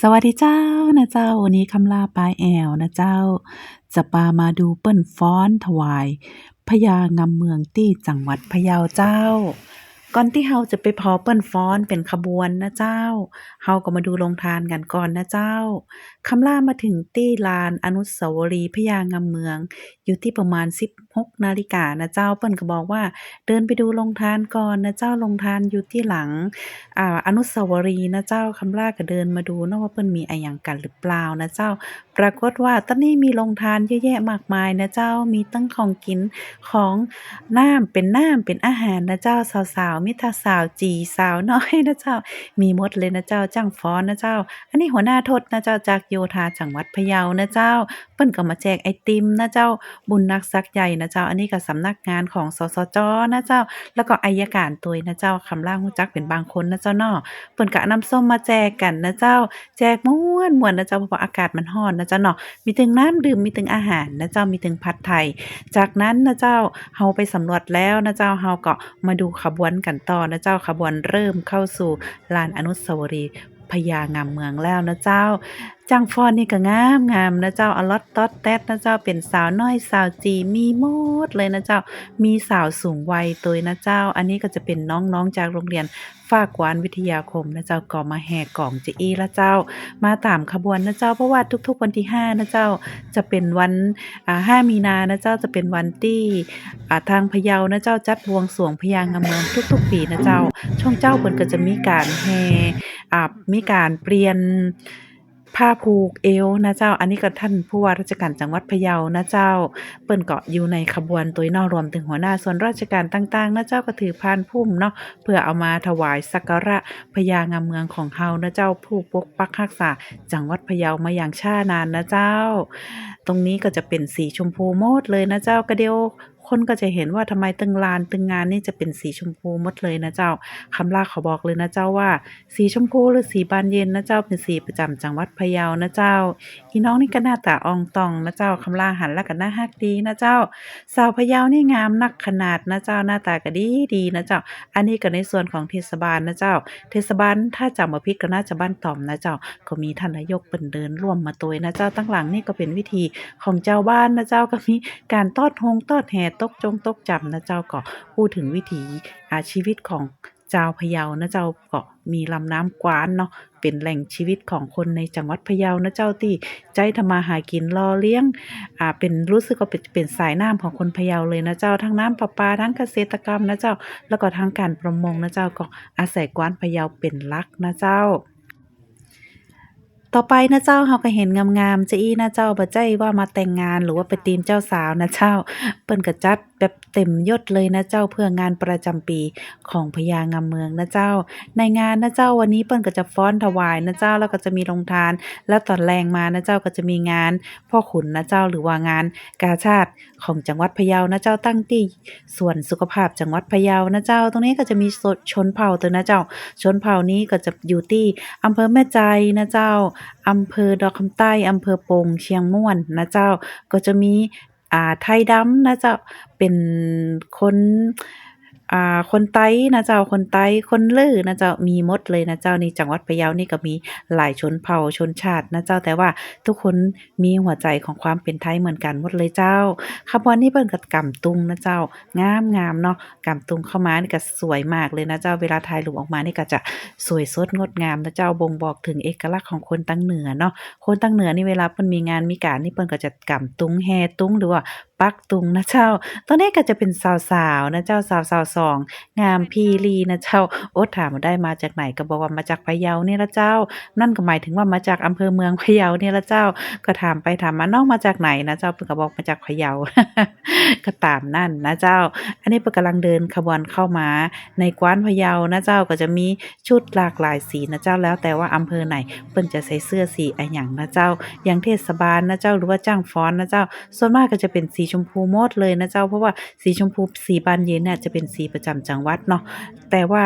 สวัสดีเจ้านะเจ้า วันนี้คำลาปลายแอวนะเจ้า จะปามาดูเปิ้นฟ้อนถวายพญางำเมืองที่จังหวัดพะเยาเจ้า ก่อนที่เฮาจะไปพอเปิ้นฟ้อนเป็นขบวนนะเจ้า เฮาก็มาดูโรงทานกันก่อนนะเจ้า คำล่ามาถึงที่ลานอนุสาวรีย์พญางำเมือง อยู่ที่ประมาณ 16 นาฬิกานะเจ้า เปิ้นก็บอกว่า เดินไปดูโรงทานก่อนนะเจ้าโรงทานอยู่ที่หลังอ่าอนุสาวรีย์นะเจ้า คำล่าก็เดินมาดูนะว่าเปิ้นมีอะหยังกันหรือเปล่านะเจ้า ปรากฏว่าตอนนี้มีโรงทานเยอะแยะมากมายนะเจ้า มีตั้งของกินของน้ำเป็นน้ำเป็นอาหารนะเจ้าสาวๆมิตรสาวจีสาวน้อยนะเจ้า มีมดเลยนะเจ้าจ้างฟ้อนนะเจ้า อันนี้หัวหน้าทศนะเจ้าจากโยธาจังหวัดพะเยานะเจ้า เปิ้นก็มาแจกไอติมนะเจ้า บุญนักซักใหญ่นะเจ้า อันนี้ก็สำนักงานของสสจนะเจ้า แล้วก็อายการตัวยนะเจ้าคำล่างฮู้จักเป็นบางคนนะเจ้าเนาะเปิ้นก็เอาน้ำส้มมาแจกกันนะเจ้า แจกม่วนม่วนนะเจ้าเพราะอากาศมันร้อนนะเจ้าเนาะมีถึงน้ำดื่มมีถึงอาหารนะเจ้ามีถึงผัดไทย จากนั้นนะเจ้าเฮาไปสำรวจแล้วนะเจ้าเฮาก็มาดูขบวนกันต่อนะเจ้าขบวนเริ่มเข้าสู่ลานอนุสาวรีย์พญางามเมืองแล้วนะเจ้า จังฟอนนี่ก็งามงามนะเจ้าอลอตตอดแตดนะเจ้าเป็นสาวน้อยสาวจีมีมดเลยนะเจ้า มีสาวสูงวัยตัวนะเจ้า อันนี้ก็จะเป็นน้องๆจากโรงเรียนฝากวานวิทยาคมนะเจ้าก็มาแห่กล่องเจอีละเจ้า มาตามขบวนนะเจ้าเพราะว่าทุกๆวันที่5นะเจ้าจะเป็นวันอ่า5มีนานะเจ้าจะเป็นวันที่อ่าทางพะเยานะเจ้าจัดบวงสรวงพญางามเมืองทุก ๆ ปีนะเจ้า ช่วงเจ้าเพิ่นก็จะมีการแห่อ่ามีการเปลี่ยน ผ้าผูกเอวนะเจ้า อันนี้ก็ท่านผู้ว่าราชการจังหวัดพะเยานะเจ้า เปิ้นเก็อยู่ในขบวนตัวนอรวมถึงหัวหน้าส่วนราชการต่างๆนะเจ้าก็ถือพานพุ่มเนาะเพื่อเอามาถวายสักการะพญางามเมืองของเฮานะเจ้าผู้ปกปักรักษาจังหวัดพะเยามาอย่างช้านานนะเจ้า ตรงนี้ก็จะเป็นสีชมพูหมดเลยนะเจ้าก็เดียว คนก็จะเห็นว่าทำไมตึงลานตึงงานนี่จะเป็นสีชมพูหมดเลยนะเจ้าคำลาเขาบอกเลยนะเจ้าว่า สีชมพูหรือสีบานเย็นนะเจ้าเป็นสีประจำจังหวัดพะเยานะเจ้าอีน้องนี่ก็หน้าตาอองตองนะเจ้าคำลาหันแล้วก็หน้าฮักดีนะเจ้า สาวพะเยานี่งามนักขนาดนะเจ้าหน้าตาก็ดีดีนะเจ้า อันนี้ก็ในส่วนของเทศบาลนะเจ้า เทศบาลถ้าจำมาพิษก็น่าจะบ้านต่อมนะเจ้า ก็มีท่านนายกเป็นเดินร่วมมาตัวยนะเจ้าตั้งหลังนี่ก็เป็นวิธีของเจ้าบ้านนะเจ้าก็มีการตอดหงตอดแห่ตกจงตกจำนะเจ้าก็พูดถึงวิถีอาชีวิตของเจ้าพะเยานะเจ้าก็มีลำน้ำกว้านเนาะเป็นแหล่งชีวิตของคนในจังหวัดพะเยานะเจ้าที่ใจทำมาหากินรอเลี้ยงอ่าเป็นรู้สึกว่าเป็นเป็นสายน้ำของคนพะเยาเลยนะเจ้าทั้งน้ำประปาทั้งเกษตรกรรมนะเจ้า แล้วก็ทั้งการประมงนะเจ้าก็อาศัยกว้านพะเยาเป็นลักนะเจ้า ต่อไปนะเจ้าเฮาก็เห็นงามๆจะอี้นะเจ้าบ่ใจว่ามาแต่งงานหรือว่าไปตีมเจ้าสาวนะเจ้า เปิ้นก็จัด แบบเต็มยศเลยนะเจ้าเพื่องานประจำปีของพญางามเมืองนะเจ้า ในงานนะเจ้าวันนี้เปิ้นก็จะฟ้อนถวายนะเจ้าแล้วก็จะมีโรงทาน แล้วตอนแรงมานะเจ้าก็จะมีงาน พ่อขุนนะเจ้าหรือว่างานกาชาติของจังหวัดพะเยานะเจ้าตั้งที่ส่วนสุขภาพจังหวัดพะเยานะเจ้า ตรงนี้ก็จะมีชนเผ่าตัวนะเจ้า ชนเผ่านี้ก็จะอยู่ที่อำเภอแม่ใจนะเจ้าอำเภอดอกคำใต้อำเภอปงเชียงม่วนนะเจ้าก็จะมี อ่า ไทยดำนะเจ้า เป็นคน อ่า คนไต้นะเจ้า คนไต้ คนลือนะเจ้า มีมดเลยนะเจ้านี่จังหวัดพะเยานี่ก็มีหลายชนเผ่าชนชาตินะเจ้า แต่ว่าทุกคนมีหัวใจของความเป็นไทยเหมือนกันหมดเลยเจ้าขบวนนี้เปิ้นก็กำตุงนะเจ้า งามงามเนาะกำตุงเข้ามานี่ก็สวยมากเลยนะเจ้า เวลาถ่ายรูปออกมานี่ก็จะสวยสดงดงามนะเจ้า บ่งบอกถึงเอกลักษณ์ของคนตั้งเหนือเนาะ คนตั้งเหนือนี่เวลาเพิ่นมีงานมีการนี่เปิ้นก็จะกำตุงแห่ตุงหรือว่าปักตุงนะเจ้า ตอนนี้ก็จะเป็นสาวๆนะเจ้าสาวๆองงามพีรีนะเจ้า โอ๊ตถามว่าได้มาจากไหนก็บอกว่ามาจากพะเยาเนี่ยละเจ้า นั่นก็หมายถึงว่ามาจากอำเภอเมืองพะเยาเนี่ยละเจ้า ก็ถามไปถามมาน้องมาจากไหนนะเจ้าเพิ่นก็บอกมาจากพะเยาก็ตามนั่นนะเจ้า อันนี้เพิ่นกำลังเดินขบวนเข้ามา ในกว้านพะเยานะเจ้าก็จะมีชุดหลากหลายสีนะเจ้าแล้วแต่ว่าอำเภอไหนเปิ้นจะใส่เสื้อสีอะหยังนะเจ้า อย่างเทศบาลนะเจ้าหรือว่าจ้างฟ้อนนะเจ้า ส่วนมากก็จะเป็นสีชมพูหมดเลยนะเจ้าเพราะว่าสีชมพูสีบานเย็นเนี่ยจะเป็นสีประจำจังหวัดเนาะแต่ว่า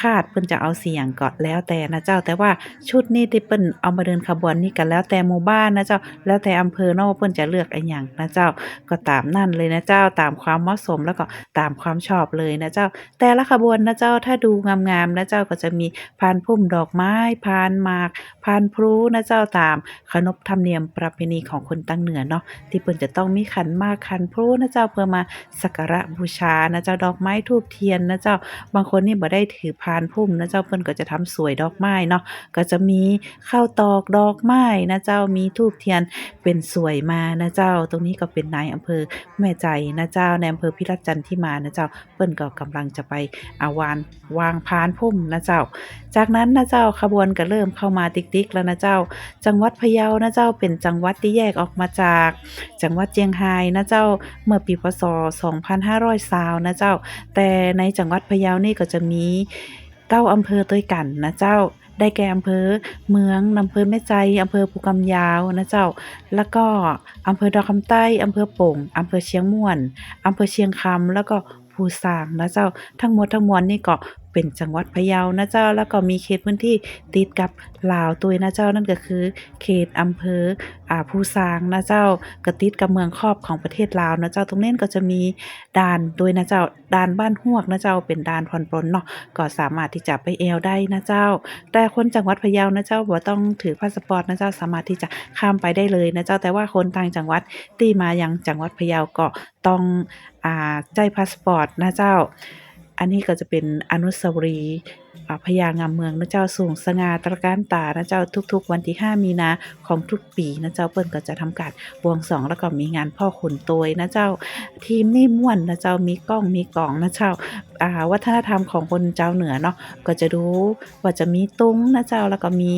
คาดเพิ่นจะเอาเสียงก็แล้วแต่นะเจ้า แต่ว่าชุดนี้ที่เปิ้นเอามาเดินขบวนนี่ก็แล้วแต่หมู่บ้านนะเจ้า แล้วแต่อำเภอเนาะว่าเพิ่นจะเลือกอันหยังนะเจ้า ก็ตามนั่นเลยนะเจ้าตามความเหมาะสมแล้วก็ตามความชอบเลยนะเจ้า แต่ละขบวนนะเจ้าถ้าดูงามๆนะเจ้าก็จะมีพานพุ่มดอกไม้พานหมากพานพลุนะเจ้าตามขนบธรรมเนียมประเพณีของคนตั้งเหนือเนาะที่เปิ้นจะต้องมีขันมากขันพลุนะเจ้าเพื่อมาสักการะบูชานะเจ้าดอกไม้ทูบเทียนนะเจ้า บางคนนี่บ่ได้ถือพานพุ่มนะเจ้าเพิ่นก็จะทำสวยดอกไม้เนาะ ก็จะมีข้าวตอกดอกไม้นะเจ้า มีทูบเทียนเป็นสวยมานะเจ้า ตรงนี้ก็เป็นนายอำเภอแม่ใจนะเจ้า ในอำเภอพิรัตจันที่มานะเจ้าเปิ้นก็กำลังจะไปอาวานวางพานพุ่มนะเจ้า จากนั้นนะเจ้าขบวนก็เริ่มเข้ามาติ๊กๆแล้วนะเจ้า จังหวัดพะเยานะเจ้าเป็นจังหวัดที่แยกออกมาจาก จังหวัดเจียงไฮ้นะเจ้า เมื่อปีพศ2520นะเจ้า แต่ในจังหวัดพะเยานี่ก็จะมีเก้าอำเภอตัวกันนะเจ้า ได้แก่อำเภอเมืองอำเภอแม่ใจอำเภอภูกำยาวนะเจ้า แล้วก็อำเภอดอกคำใต้อำเภอโป่งอำเภอเชียงม่วนอำเภอเชียงคำแล้วก็ภูสางนะเจ้า ทั้งหมดทั้งมวลนี่ก็ เป็นจังหวัดพะเยานะเจ้า แล้วก็มีเขตพื้นที่ติดกับลาวตัวยนะเจ้านั่นก็คือ เขตอำเภออ่าภูซางนะเจ้าก็ติดกับเมืองครอบของประเทศลาวนะเจ้าตรงนี้ก็จะมีด่านโดยนะเจ้าด่านบ้านฮวกนะเจ้าเป็นด่านผ่อนปลนเนาะก็สามารถที่จะไปแอวได้นะเจ้า แต่คนจังหวัดพะเยานะเจ้าบ่ต้องถือพาสปอร์ตนะเจ้าสามารถที่จะข้ามไปได้เลยนะเจ้าแต่ว่าคนต่างจังหวัดที่มายังจังหวัดพะเยาก็ต้องอ่าใจพาสปอร์ตนะเจ้า อันนี้ก็จะเป็นอนุสาวรีย์พญางามเมืองนะเจ้าสูงสง่าตระการตานะเจ้าทุกๆ วันที่ 5 มีนาของทุกปีนะเจ้าเปิ้นก็จะทำการบวงสรวงแล้วก็มีงานพ่อขุนโตยนะเจ้าทีมนี่ม่วนนะเจ้ามีกล้องมีกล่องนะเจ้าอ่าวัฒนธรรมของคนเจ้าเหนือเนาะก็จะดูว่าจะมีตุ้งนะเจ้าแล้วก็มี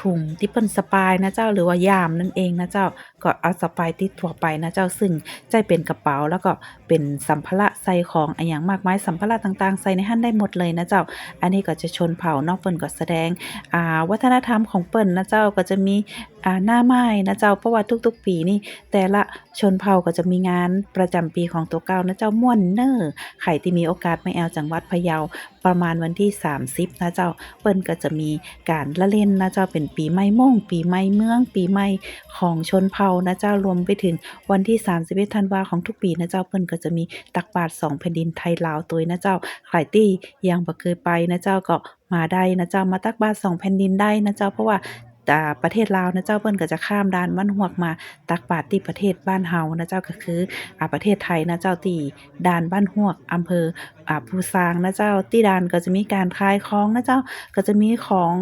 ถุงที่เปิ้นสปายนะเจ้าหรือว่ายามนั่นเองนะเจ้าก็เอาสปายติดทั่วไปนะเจ้าซึ่งใจเป็นกระเป๋าแล้วก็เป็นสัมภาระใส่ของอะอย่างมากมายสัมภาระต่างๆ ใส่ในหั่นได้หมดเลยนะเจ้า อันนี้ก็จะชนเผ่านอกเปิ้นก็แสดงอ่าวัฒนธรรมของเปิ้นนะเจ้าก็จะมีอ่าหน้าไม้นะเจ้าเพราะว่าทุกๆ ปีนี่แต่ละชนเผ่าก็จะมีงานประจำปีของตัวเก่านะเจ้าม่วนเน้อใครที่มีโอกาสไมาแอวจังหวัดพะเยาประมาณวันที่ 30 นะเจ้า เปิ้นก็จะมีการละเล่นนะเจ้าเป็นปีใหม่ม่งปีใหม่เมือง ปีใหม่ของชนเผ่านะเจ้ารวมไปถึงวันที่31ธันวาของทุกปีนะเจ้าเพิ่นก็จะมีตักบาตรสองแผ่นดินไทยลาวตัวนะเจ้าใครที่ยังบ่เคยไปนะเจ้าก็มาได้นะเจ้ามาตักบาตรสองแผ่นดินได้นะเจ้าเพราะว่า ประเทศลาวนะเจ้าเปิ้นก็จะข้ามด่านบ้านฮวกมาตักบาตรที่ประเทศบ้านเฮานะเจ้าก็คืออ่าประเทศไทยนะเจ้าที่ด่านบ้านฮวกอำเภออ่าภูซางนะเจ้าที่ดานก็จะมีการขายของนะเจ้าก็จะมีของ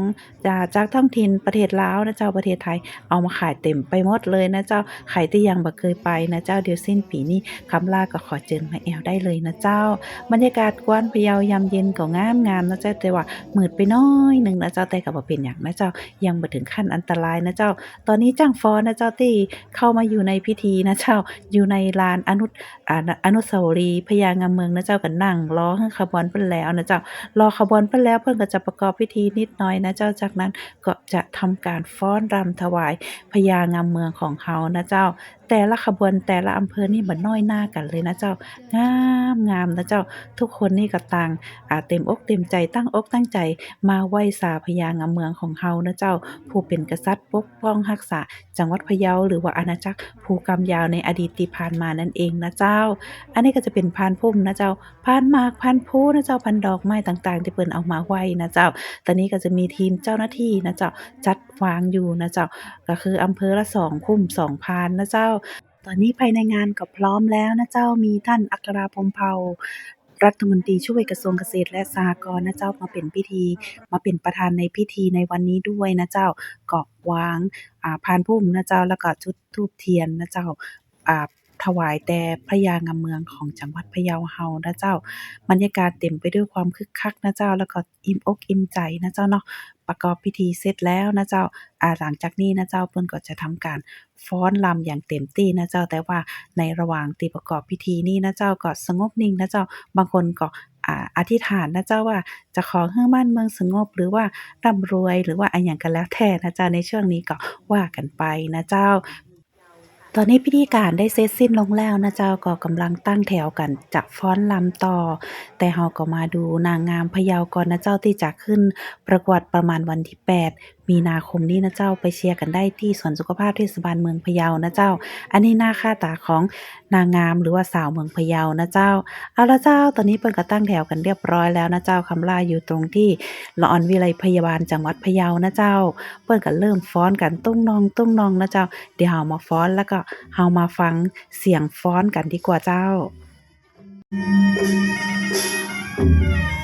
จากจากท้องถิ่นประเทศลาวนะเจ้าประเทศไทยเอามาขายเต็มไปหมดเลยนะเจ้าใครที่ยังบ่เคยไปนะเจ้าเดี๋ยวสิ้นปีนี้คำลาก็ขอเจิญมาแอวได้เลยนะเจ้า บรรยากาศกวนพะเยายามเย็นก็งามงามนะเจ้าแต่ว่ามืดไปน้อยหนึ่งนะเจ้าแต่ก็บ่เป็นหยังนะเจ้ายังบ่ถึงขั้นอันตรายนะเจ้า ตอนนี้จ้างฟอนนะเจ้าที่เข้ามาอยู่ในพิธีนะเจ้า อยู่ในลานอนุอนุสาวรีย์พญางามเมืองนะเจ้าก็นั่งรอขบวนเพิ่นแล้วนะเจ้ารอขบวนเพิ่นแล้วเพิ่นก็จะประกอบพิธีนิดหน่อยนะเจ้าจากนั้นก็จะทำการฟ้อนรำถวายพญางามเมืองของเขานะเจ้าแต่ละขบวนแต่ละอำเภอนี่บ่น้อยหน้ากันเลยนะเจ้างามงามนะเจ้า ทุกคนนี่ก็ต่างอ่าเต็มอกเต็มใจตั้งอกตั้งใจมาไหว้สาพญางามเมืองของเฮานะเจ้า ผู้เป็นกษัตริย์ปกป้องรักษา จังหวัดพะเยาหรือว่าอาณาจักรภูกำยาวในอดีตที่ผ่านมานั่นเองนะเจ้า อันนี้ก็จะเป็นพานพุ่มนะเจ้าพานหมากพานพูนะเจ้าพันดอกไม้ต่างๆ ที่เปิ้นเอามาไหว้นะเจ้า ตอนนี้ก็จะมีทีมเจ้าหน้าที่นะเจ้าจัดวางอยู่นะเจ้าก็คืออำเภอละสองพุ่มสองพานนะเจ้าตอนนี้ภายในงานก็พร้อมแล้วนะเจ้ามีท่านอัคราพรมเผ่ารัฐมนตรีช่วยกระทรวงเกษตรและสหกรณ์นะเจ้ามาเป็นพิธี มาเป็นประธานในพิธีในวันนี้ด้วยนะเจ้าเกาะวางอ่าพานพุ่มนะเจ้าแล้วก็ชุดทูบเทียนนะเจ้าอ่า ถวายแด่พระยางามเมืองของจังหวัดพะเยาเฮานะเจ้า บรรยากาศเต็มไปด้วยความคึกคักนะเจ้า แล้วก็อิ่มอกอิ่มใจนะเจ้าเนาะ ประกอบพิธีเสร็จแล้วนะเจ้า อ่า หลังจากนี้นะเจ้าเพิ่นก็จะทำการฟ้อนรำอย่างเต็มที่นะเจ้า แต่ว่าในระหว่างที่ประกอบพิธีนี้นะเจ้าก็สงบนิ่งนะเจ้า บางคนก็อ่าอธิษฐานนะเจ้าว่าจะขอให้บ้านเมืองสงบหรือว่าร่ำรวยหรือว่าอันหยังก็แล้วแต่นะเจ้าในช่วงนี้ก็ว่ากันไปนะเจ้า ตอนนี้พิธีการได้เสร็จสิ้นลงแล้วนะเจ้าก็กำลังตั้งแถวกันจะฟ้อนลำต่อ แต่เราก็มาดูนางงามพะเยาก่อนนะเจ้าที่จะขึ้นประกวดประมาณวันที่ 8 มีนาคมนี้นะเจ้าไปเชียร์กันได้ที่สวนสุขภาพเทศบาลเมืองพะเยานะเจ้า อันนี้หน้าค่าตาของนางงามหรือว่าสาวเมืองพะเยานะเจ้า เอาละเจ้า ตอนนี้เปิ้นก็ตั้งแถวกันเรียบร้อยแล้วนะเจ้าคำล่าอยู่ตรงที่ละออนวิไลพยาบาลจังหวัดพะเยานะเจ้า เปิ้นก็เริ่มฟ้อนกันตุ้งนองตุ้งนองนะเจ้า เดี๋ยวเฮามาฟ้อนแล้วก็เฮามาฟังเสียงฟ้อนกันดีกว่าเจ้าเ